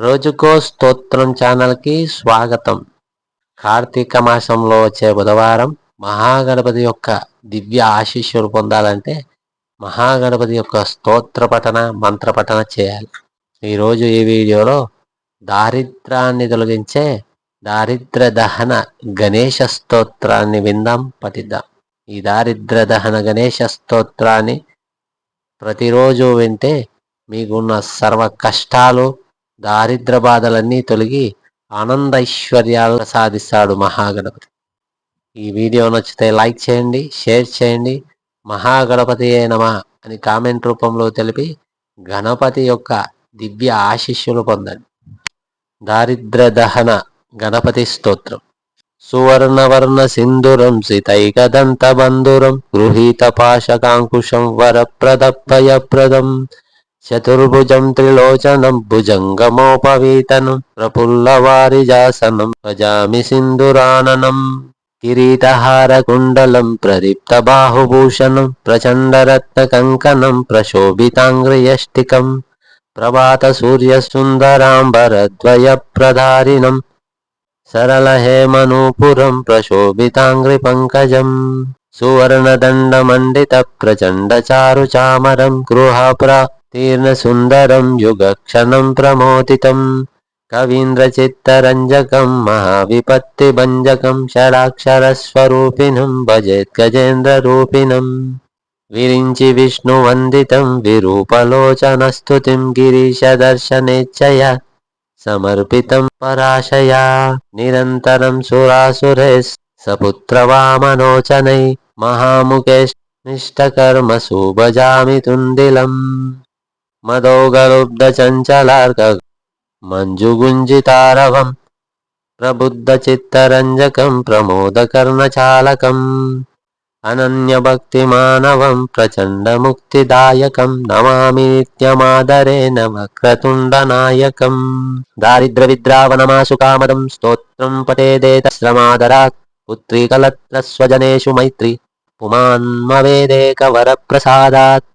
రోజుకో స్తోత్రం ఛానల్కి స్వాగతం. కార్తీక మాసంలో వచ్చే బుధవారం మహాగణపతి యొక్క దివ్య ఆశీస్సులు పొందాలంటే మహాగణపతి యొక్క స్తోత్ర పఠన మంత్ర పఠన చేయాలి. ఈరోజు ఈ వీడియోలో దారిద్రాన్ని తొలగించే దారిద్ర దహన గణేష స్తోత్రాన్ని విందాం పఠిద్దాం. ఈ దారిద్ర దహన గణేష స్తోత్రాన్ని ప్రతిరోజు వింటే మీకున్న సర్వ కష్టాలు దారిద్ర బాధలన్నీ తొలగి ఆనంద ఐశ్వర్యాలు సాధిస్తాడు మహాగణపతి. ఈ వీడియో నచ్చితే లైక్ చేయండి షేర్ చేయండి. మహాగణపతి నమ అని కామెంట్ రూపంలో తెలిపి గణపతి యొక్క దివ్య ఆశిష్యులు పొందండి. దారిద్ర దహన గణపతి స్తోత్రం. సువర్ణవర్ణ సింధురం సితైకదంత బంధురం గృహీత పాశకాంకుశం వరప్రదభయప్రదం చతుర్భుజం త్రిలోచనం భుజంగమోపవీతనం ప్రఫుల్లవారిజాసనం భజామి సింధురాననం కిరీటహారకుండలం ప్రదీప్త బాహుభూషణం ప్రచండరత్న కంకణం ప్రశోభితాంగ్రియష్టికం ప్రభాత సూర్య సుందరాంబరద్వయ ప్రధారిణం సరళ తీర్ణసుందరం యుగక్షణం ప్రమోదితం కవీంద్రచిత్తరంజకం మహావిపత్తిభంజకం షడాక్షరస్వరూపిణం భజేత్ గజేంద్రరూపిణం విరించి విష్ణువందితం విరూపలోచనస్తుతిం గిరీశదర్శనేచ్ఛయ సమర్పితం పరాశయా నిరంతరం సురాసురే సపుత్రవామనోచనై మహాముఖేష్ఠకర్మసు భజామి తుందిలम् మదోగరుబ్ధచంచలార్క మంజుగుంజితారవం ప్రబుద్ధచిత్తరంజకం ప్రమోదకర్ణచాలకం అనన్యభక్తిమానవం ప్రచండముక్తిదాయకం నమామి నిత్యమాదరేణ వక్రతుండనాయకం దారిద్రవిద్రావనమాశు కామదం స్తోత్రం పటేదేత శ్రమాదరాక్ పుత్రీకలత్ర స్వజనేషు మైత్రి పుమాన్మవేదేక వరప్రసాదాత్